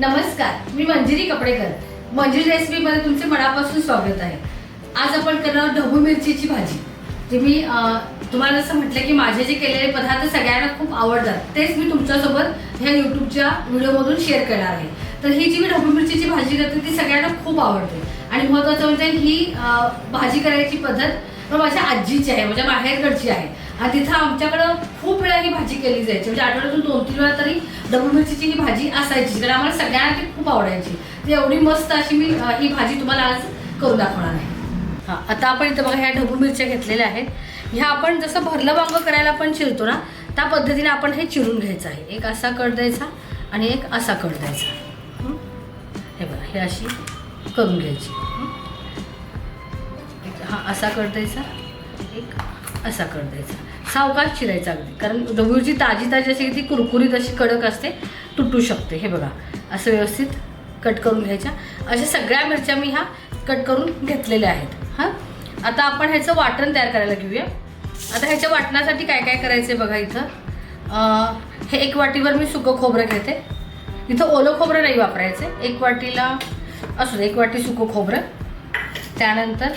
नमस्कार मी मंजिरी कपडेकर. मंजिरी रेसिपीमध्ये तुमचे मनापासून स्वागत आहे. आज आपण करणार ढबू मिरचीची भाजी. जी मी तुम्हाला असं म्हटलं की माझे जे केलेले पदार्थ सगळ्यांना खूप आवडतात तेच मी तुमच्यासोबत ह्या युट्यूबच्या व्हिडिओमधून शेअर करणार आहे. तर ही जी मी ढबू मिरचीची भाजी करते ती सगळ्यांना खूप आवडते. आणि महत्त्वाचं म्हणजे ही भाजी करायची पद्धत माझ्या आजीची आहे म्हणजे माझ्या माहेरकडची आहे. आणि तिथं आमच्याकडं खूप वेळा ही भाजी केली जायची. म्हणजे आठवड्यातून दोन तीन वेळा तरी डबू मिरचीची ही भाजी असायची. कारण आम्हाला सगळ्यांना ती खूप आवडायची. ती एवढी मस्त अशी मी ही भाजी तुम्हाला आज करून दाखवणार आहे. हां आता आपण इथं बघा ह्या ढबू मिरच्या घेतलेल्या आहेत. ह्या आपण जसं भरलं वांग करायला आपण चिरतो ना त्या पद्धतीने आपण हे चिरून घ्यायचं आहे. एक असा कट द्यायचा आणि एक असा कट द्यायचा. हे? बघा हे अशी करून घ्यायची. हा? असा कट द्यायचा एक असा कट द्यायचा. सावकाश चिरायचा अगदी. कारण ढबूची ताजी ताजी अशी ती कुरकुरीत अशी कडक असते तुटू शकते. हे बघा असं व्यवस्थित कट करून घ्यायच्या. अशा सगळ्या मिरच्या मी ह्या कट करून घेतलेल्या आहेत. हां? आता आपण ह्याचं वाटण तयार करायला घेऊया. आता ह्याच्या वाटणासाठी काय काय करायचं आहे बघा इथं. हे एक वाटीवर मी सुकं खोबरं घेते. इथं ओलं खोबरं नाही वापरायचं. एक वाटीला असू दे एक वाटी सुकं खोबरं. त्यानंतर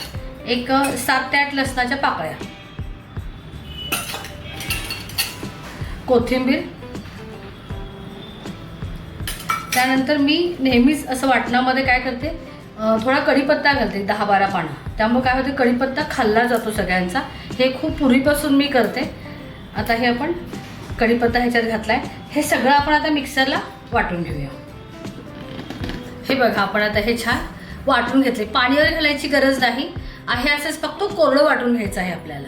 एक सात ते आठ लसणाच्या पाकळ्या. कोथिंबीर. त्यानंतर मी नेहमीच असं वाटणामध्ये काय करते थोडा कढीपत्ता घालते दहा बारा पानं. त्यामुळे काय होते कढीपत्ता खाल्ला जातो सगळ्यांचा. हे खूप पूर्वीपासून मी करते. आता हे आपण कढीपत्ता ह्याच्यात घातला आहे हे सगळं आपण आता मिक्सरला वाटून घेऊया. हे बघा आपण आता हे छान वाटून घेतले. पाणीवर घालायची गरज नाही. आहे असंच फक्त कोरडं वाटून घ्यायचं आहे आपल्याला.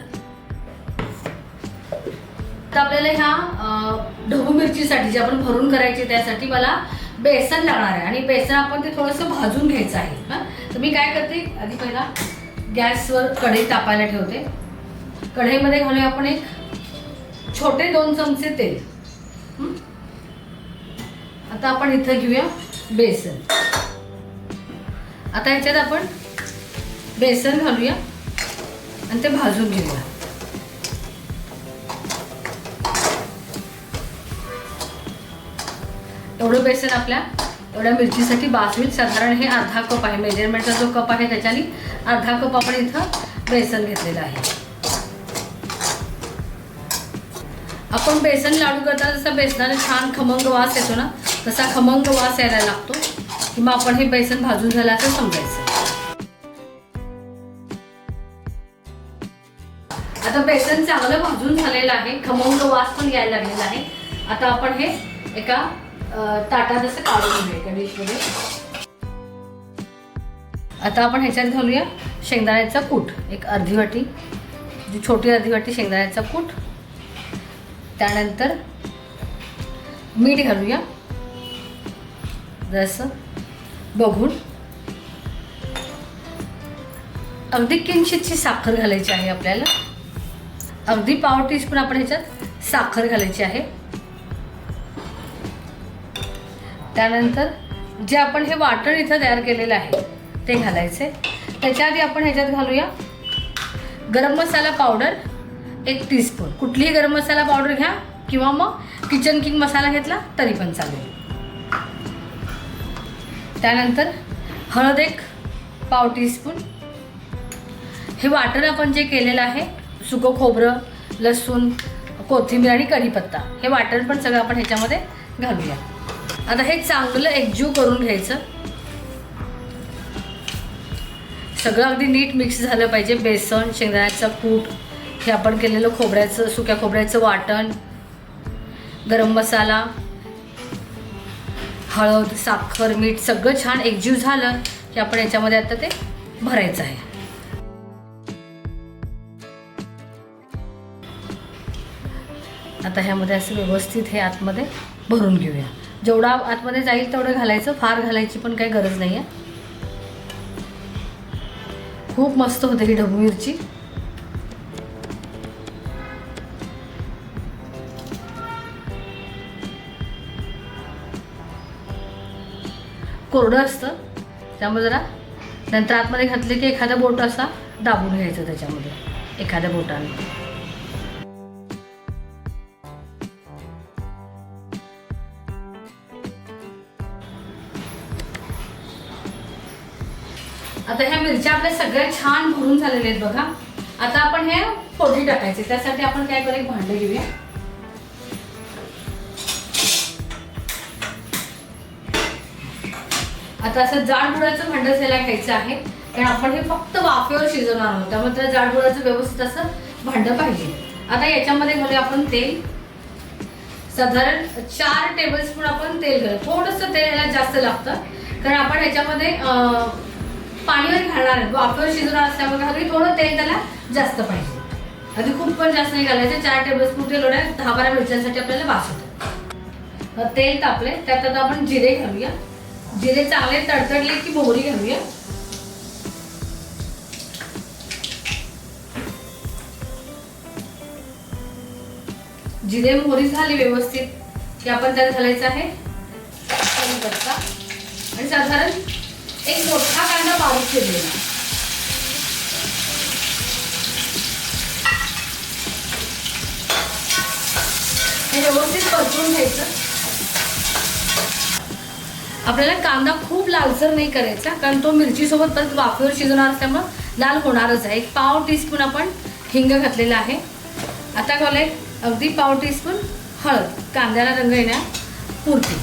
तर आपल्याला ह्या अं, ढबू मिरचीसाठी जे आपण भरून करायची त्यासाठी मला बेसन लागणार आहे. आणि बेसन आपण ते थोडंसं भाजून घ्यायचं आहे. हां? तर मी काय करते आधी पहिला गॅसवर कढई तापायला ठेवते. कढईमध्ये घालूया आपण एक छोटे दोन चमचे तेल. आता आपण इथं घेऊया बेसन. आता ह्याच्यात आपण बेसन घालूया आणि ते भाजून घेऊया. एवढं बेसन आपल्या एवढ्या मिरचीसाठी बास होईल साधारण हे अर्धा कप आहे. मेजरमेंटचा जो कप आहे त्याच्याने अर्धा कप आपण इथं बेसन घेतलेलं आहे. आपण बेसन लाडू करताना जसा बेसनाने छान खमंग वास येतो ना तसा खमंग वास यायला लागतो. की मग आपण हे बेसन भाजून झाल्याचं समजायचं. आता बेसन चांगलं भाजून झालेलं आहे. खमंग वास पण यायला लागलेला आहे. आता आपण हे एका ताटा जसं काढून घेऊया एका डिशमध्ये आता आपण ह्याच्यात घालूया शेंगदाण्याचा कूट एक अर्धी वाटी जी छोटी अर्धी वाटी शेंगदाण्याचा कूट. त्यानंतर मीठ घालूया जसं बघून. अगदी किंचितची साखर घालायची आहे आपल्याला. अगदी पाव टीस्पून आपण ह्याच्यात साखर घालायची आहे. त्यानंतर जे आपण हे वाटण इथं तयार केलेलं आहे ते घालायचे. त्याच्या आधी आपण ह्याच्यात घालूया गरम मसाला पावडर एक टीस्पून कुठलीही गरम मसाला पावडर घ्या किंवा मग किचन किंग मसाला घेतला तरी पण चालेल. त्यानंतर हळद एक पाव टीस्पून हे वाटण आपण जे केलेलं आहे सुकं खोबरं लसूण कोथिंबीर आणि कढीपत्ता हे वाटण पण सगळं आपण ह्याच्यामध्ये घालूया. आता हे चांगलं एकजीव करून घ्यायचं. सगळं अगदी नीट मिक्स झालं पाहिजे. बेसन शेंगदाण्याचं कूट हे आपण केलेलं खोबऱ्याचं सुक्या खोबऱ्याचं वाटण गरम मसाला हळद साखर मीठ सगळं छान एकजीव झालं की आपण याच्यामध्ये आता ते भरायचं आहे. आता ह्यामध्ये असं व्यवस्थित हे आतमध्ये भरून घेऊया. जेवढा आतमध्ये जाईल तेवढं घालायचं फार घालायची पण काही गरज नाही आहे खूप मस्त होते ही ढबू मिरची. कोरडं असतं. त्यामुळे जरा नंतर आतमध्ये घातले की एखादा बोट असा दाबून घ्यायचं त्याच्यामध्ये एखाद्या बोटाने. आता ह्या मिरच्या आपल्या सगळ्या छान भरून झालेल्या आहेत बघा. आता आपण हे फोडणी टाकायचे. त्यासाठी आपण काय करू एक भांडे घेऊया. आता असं जाडबुडाचं भांडं त्याला घ्यायचं आहे. कारण आपण हे फक्त वाफेवर शिजवणार आहोत. त्यामुळे त्याला जाडबुडाचं व्यवस्थित असं भांडं पाहिजे. आता याच्यामध्ये घालूया आपण तेल. साधारण चार टेबलस्पून आपण तेल घालू थोडंसं तेल याला जास्त लागतं. कारण आपण ह्याच्यामध्ये पाणीवर घालणार. आहे वाफेवर शिजवणार असल्यामुळे घालू थोडं तेल त्याला जास्त पाहिजे. आधी खूप पण जास्त नाही घालायचं. चार टेबलस्पून तेल एवढ्या दहा बारा मिरच्यांसाठी आपल्याला वास होतो तेल तापले. त्यात आता आपण जिरे घालूया. जिरे चांगले तडतडले की मोहरी घालूया. जिरे मोहरी झाली व्यवस्थित. की आपण त्यात घालायचं आहे. आणि साधारण एक मोठा कांदा बारीक चिरलेला हे व्यवस्थित परतून घ्यायचं. आपल्याला कांदा खूप लालसर नाही करायचा कारण तो मिरचीसोबत परत वाफेवर शिजवणार असल्यामुळं लाल होणारच आहे. एक पाव टीस्पून आपण हिंग घातलेला आहे. आता एक अगदी पाव टीस्पून हळद. कांद्याला रंग येण्यापुरती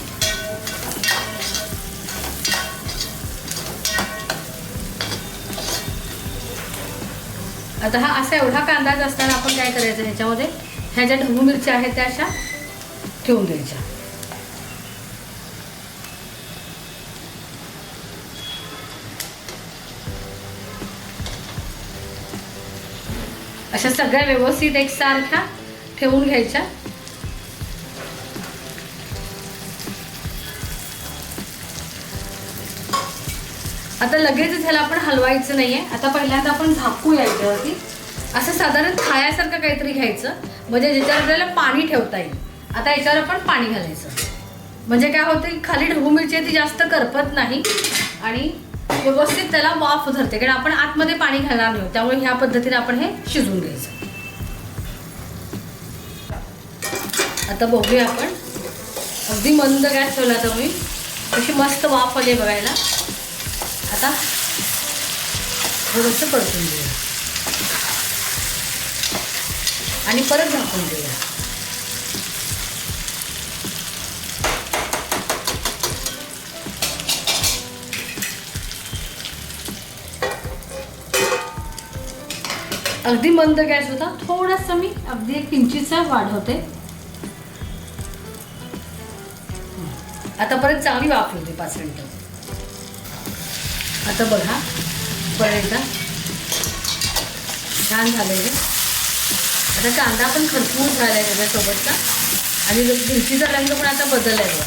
आता हा असा एवढा कांदा असताना आपण काय करायचं ह्याच्यामध्ये? ह्या ज्या ढबू मिरच्या आहेत त्या अशा ठेवून द्यायच्या. अशा सगळ्या व्यवस्थित एकसारख्या ठेवून घ्यायच्या. आता लगेच ह्याला आपण हलवायचं नाहीये. आता पहिल्यांदा आपण झाकू याच्यावरती. असं साधारण खायासारखं काहीतरी घ्यायचं. म्हणजे ज्याच्यावर आपल्याला पाणी ठेवता येईल. आता याच्यावर आपण पाणी घालायचं. म्हणजे काय होतं की खाली ढबू मिरची ती जास्त करपत नाही. आणि व्यवस्थित त्याला वाफ धरते. कारण आपण आतमध्ये पाणी घालणार नाही. त्यामुळे ह्या पद्धतीने आपण हे शिजवून घ्यायचं. आता बघूया आपण. अगदी मंद गॅस ठेवला तर मी अशी मस्त वाफ आली बघायला. आता थोडंसं परतून देऊया आणि परत झाकून देऊया अगदी मंद गॅस होता. थोडासा मी अगदी एक किंचीचा वाढवते. आता परत चांगली वाफ होते पाच मिनिटं. आता बघा बरेचदा एकदा. छान झालेलं आता कांदा पण खरपूस झाला आहे त्याच्यासोबतचा. आणि मिरचीचा रंग पण आता बदलला आहे बघा.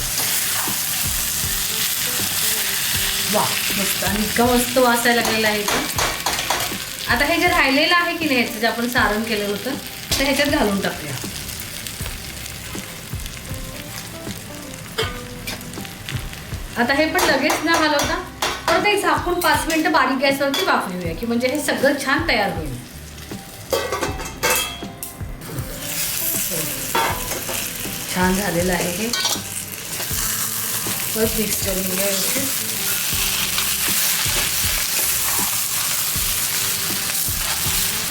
वा मस्त. आणि इतका मस्त वास यायला लागलेला आहे इथं. आता हे जे राहिलेलं आहे की नाही ह्याचं जे आपण सारण केलं होतं तर ह्याच्यात घालून टाकूया. आता हे पण लगेच न घालवता? परत एक झाकून पाच मिनटं बारीक गॅसवरती वापरूया की म्हणजे हे सगळं छान तयार होईल. छान झालेलं आहे हे. परत मिक्स करून घेऊया व्यवस्थित.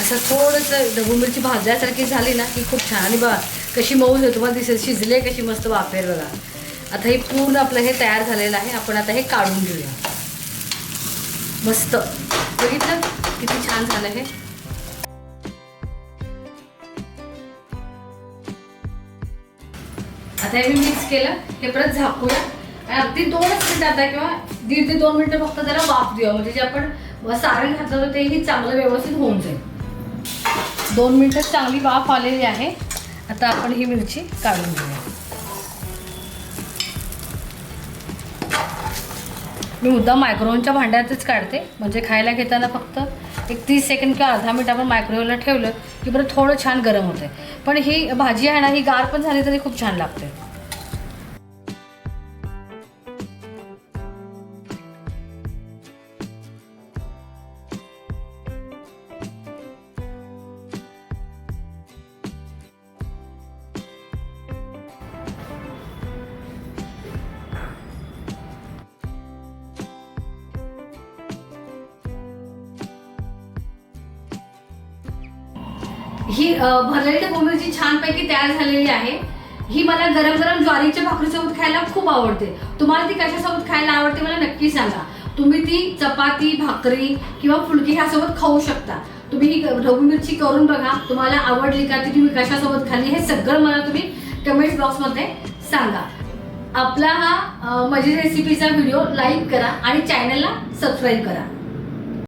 असं थोडंसं ढबू मिरची भाजल्यासारखी झाली ना की खूप छान. आणि बघा कशी मऊ होते तुम्हाला दिसेल शिजले कशी मस्त वाफेर बघा. आता हे पूर्ण आपलं हे तयार झालेलं आहे. आपण आता हे काढून घेऊया. मस्त. बघितलं? किती छान झालं हे. आता हे मी मिक्स केलं. हे परत झाकूया. आणि अगदी दोनच मिनिटं आता किंवा दीड ते दोन मिनिटं फक्त त्याला वाफ देऊया. म्हणजे जे आपण सारण घातलं होतं तेही चांगलं व्यवस्थित होऊन जाईल. दोन मिनिटं चांगली वाफ आलेली आहे. आता आपण ही मिरची काढून घेऊया. मी मुद्दा मायक्रोवनच्या भांड्यातच काढते. म्हणजे खायला घेताना फक्त एक तीस सेकंड किंवा अर्धा मिनिट आपण मायक्रोवेवला ठेवलं की बरं थोडं छान गरम होते पण ही भाजी आहे ना ही गार पण झाली तरी खूप छान लागते. ही भरलेली ढबू मिरची छानपैकी तयार झालेली आहे ही मला गरम गरम ज्वारीच्या भाकरीसोबत खायला खूप आवडते. तुम्हाला ती कशासोबत खायला आवडते मला नक्की सांगा. तुम्ही ती चपाती भाकरी किंवा फुलकी ह्यासोबत खाऊ शकता. तुम्ही ही ढबू मिरची करून बघा तुम्हाला आवडली का ती तुम्ही कशासोबत खाल्ली हे सगळं मला तुम्ही कमेंट बॉक्समध्ये सांगा. आपला हा अ, रेसिपीचा व्हिडिओ लाईक करा आणि चॅनलला सबस्क्राईब करा.